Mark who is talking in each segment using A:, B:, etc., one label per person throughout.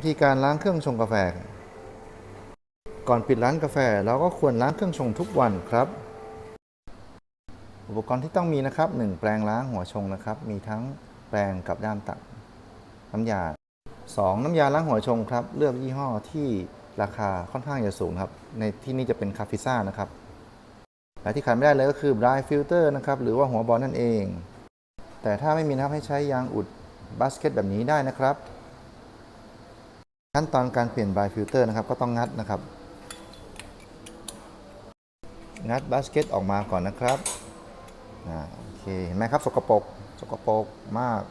A: วิธีการล้างเครื่องชงกาแฟ ก่อนปิดร้านกาแฟเราก็ควรล้างเครื่องชงทุกวันครับ อุปกรณ์ที่ต้องมีนะครับ 1 แปรงล้างหัวชงนะครับ มีทั้งแปรงกับด้ามตักน้ำยา 2 น้ำยาล้างหัวชงครับ เลือกยี่ห้อที่ราคาค่อนข้างจะสูงครับ ในที่นี่จะเป็นคาฟิซ่านะครับ และที่ขาดไม่ได้เลยก็คือ dry filter นะครับ หรือว่าหัวบอลนั่นเอง แต่ถ้าไม่มีนะครับให้ใช้ยางอุดบาสเกตแบบนี้ได้นะครับ ขั้นตอนการเปลี่ยน dry filter นะครับ ก็ต้องงัดนะครับ งัดบาสเกตออกมาก่อนนะครับอ่าโอเคเห็นไหมครับ สกปรกสกปรกมาก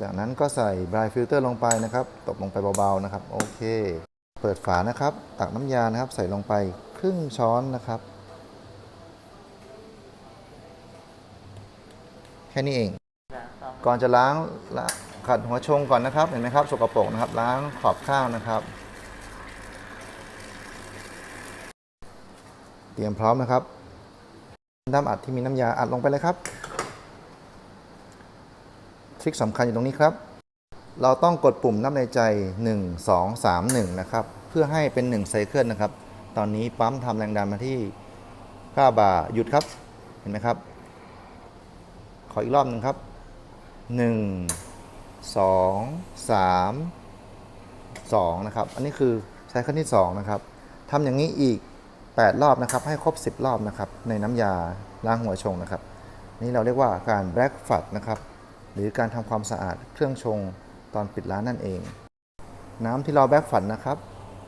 A: จากนั้นก็ใส่ dry filter ลงไปนะครับ ตบลงไปเบาๆนะครับ โอเค เปิดฝานะครับ ตักน้ำยานะครับ ใส่ลงไปครึ่งช้อนนะครับแค่นี้เอง ก่อนจะล้างละ ขัดหัวชงก่อนนะครับ เห็นไหมครับ สกปรกนะครับ ล้างขอบข้างนะครับ เตรียมพร้อมนะครับ น้ำอัดที่มีน้ำยาอัดลงไปเลยครับ ทริคสำคัญอยู่ตรงนี้ครับ เราต้องกดปุ่มนับในใจ 1 2 3 1 นะครับ เพื่อให้เป็น1ไซเคิลนะครับ ตอนนี้ปั๊มทำแรงดันมาที่ 9 บาร์หยุดครับ เห็นไหมครับ ขออีกรอบหนึ่งครับ 1 2 3 2 นะครับ อันนี้คือไซเคิลที่ 2 นะครับทำอย่างนี้อีก 8 รอบนะครับ ให้ครบ 10 รอบนะครับ ในน้ำยาล้างหัวชงนะครับ นี่เราเรียกว่าการแบล็กฟัดนะครับ หรือการทำความสะอาดเครื่องชงตอนปิดร้านนั่นเอง น้ำที่เราแบล็กฟัดนะครับ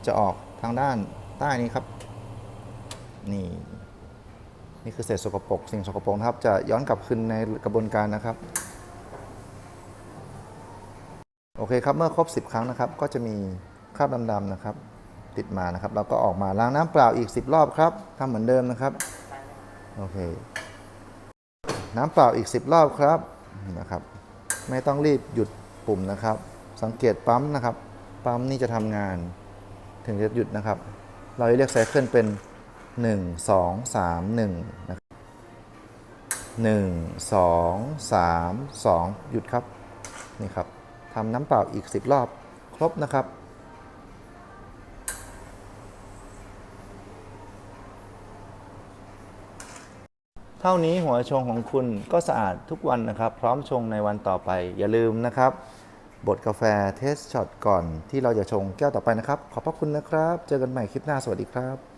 A: จะออกทางด้านใต้นี้ครับ นี่นี่คือเศษสกปรกสิ่งสกปรกนะครับ จะย้อนกลับคืนในกระบวนการนะครับ โอเคครับ เมื่อครบ 10 ครั้งนะครับ ก็จะมีคราบดำๆนะครับ ติดมานะครับ เราก็ออกมาล้างน้ำเปล่าอีก 10 รอบครับทำเหมือนเดิมนะครับ โอเค น้ำเปล่าอีก 10 รอบครับนะครับ ไม่ต้องรีบหยุดปุ่มนะครับ สังเกตปั๊มนะครับ ปั๊มนี่จะทำงาน ถึงจะหยุดนะครับ เราจะเรียกไซเคิลเป็น 1 2 3 1นะครับ1 2 3 2 หยุดครับ นี่ครับ ทำน้ำเปล่าอีก 10 รอบครบนะครับ เท่านี้หัวชงของคุณก็สะอาดทุกวันนะครับ พร้อมชงในวันต่อไป อย่าลืมนะครับบดกาแฟเทสช็อตก่อนที่เราจะชงแก้วต่อไปนะครับ ขอบพระคุณนะครับ เจอกันใหม่คลิปหน้าสวัสดีครับ